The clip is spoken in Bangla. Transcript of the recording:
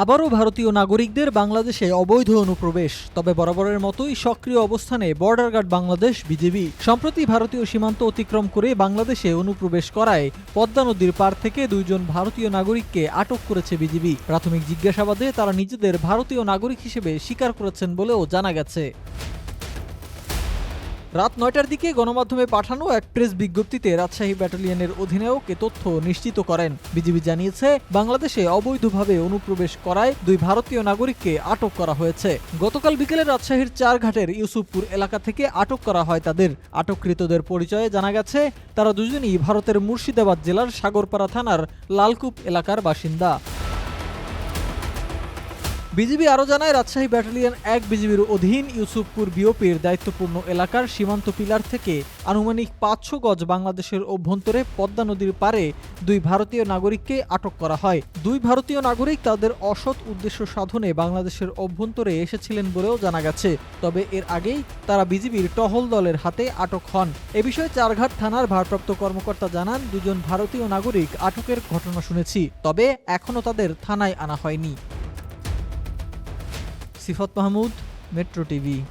আবারও ভারতীয় নাগরিকদের বাংলাদেশে অবৈধ অনুপ্রবেশ, তবে বরাবরের মতোই সক্রিয় অবস্থানে বর্ডার গার্ড বাংলাদেশ, বিজেপি। সম্প্রতি ভারতীয় সীমান্ত অতিক্রম করে বাংলাদেশে অনুপ্রবেশ করায় পদ্মা নদীর পার থেকে দুইজন ভারতীয় নাগরিককে আটক করেছে বিজেপি। প্রাথমিক জিজ্ঞাসাবাদে তারা নিজেদের ভারতীয় নাগরিক হিসেবে স্বীকার করেছেন বলেও জানা গেছে। রাত নয়টার দিকে গণমাধ্যমে পাঠানো এক প্রেস বিজ্ঞপ্তিতে রাজশাহী ব্যাটালিয়নের অধিনায়ক এ তথ্য নিশ্চিত করেন। বিজিবি জানিয়েছে, বাংলাদেশে অবৈধভাবে অনুপ্রবেশ করায় দুই ভারতীয় নাগরিককে আটক করা হয়েছে। গতকাল বিকেলে রাজশাহীর চারঘাটের ইউসুফপুর এলাকা থেকে আটক করা হয় তাদের। আটককৃতদের পরিচয়ে জানা গেছে, তারা দুজনই ভারতের মুর্শিদাবাদ জেলার সাগরপাড়া থানার লালকুপ এলাকার বাসিন্দা। বিজিবি আরও জানায়, রাজশাহী ব্যাটালিয়ন এক বিজিবির অধীন ইউসুফপুর বিওপির দায়িত্বপূর্ণ এলাকার সীমান্ত পিলার থেকে আনুমানিক পাঁচশো গজ বাংলাদেশের অভ্যন্তরে পদ্মা নদীর পারে দুই ভারতীয় নাগরিককে আটক করা হয়। দুই ভারতীয় নাগরিক তাদের অসৎ উদ্দেশ্য সাধনে বাংলাদেশের অভ্যন্তরে এসেছিলেন বলেও জানা গেছে। তবে এর আগেই তারা বিজিবির টহল দলের হাতে আটক হন। এ বিষয়ে চারঘাট থানার ভারপ্রাপ্ত কর্মকর্তা জানান, দুজন ভারতীয় নাগরিক আটকের ঘটনা শুনেছি, তবে এখনও তাদের থানায় আনা হয়নি। सिफत महमूद मेट्रो टीवी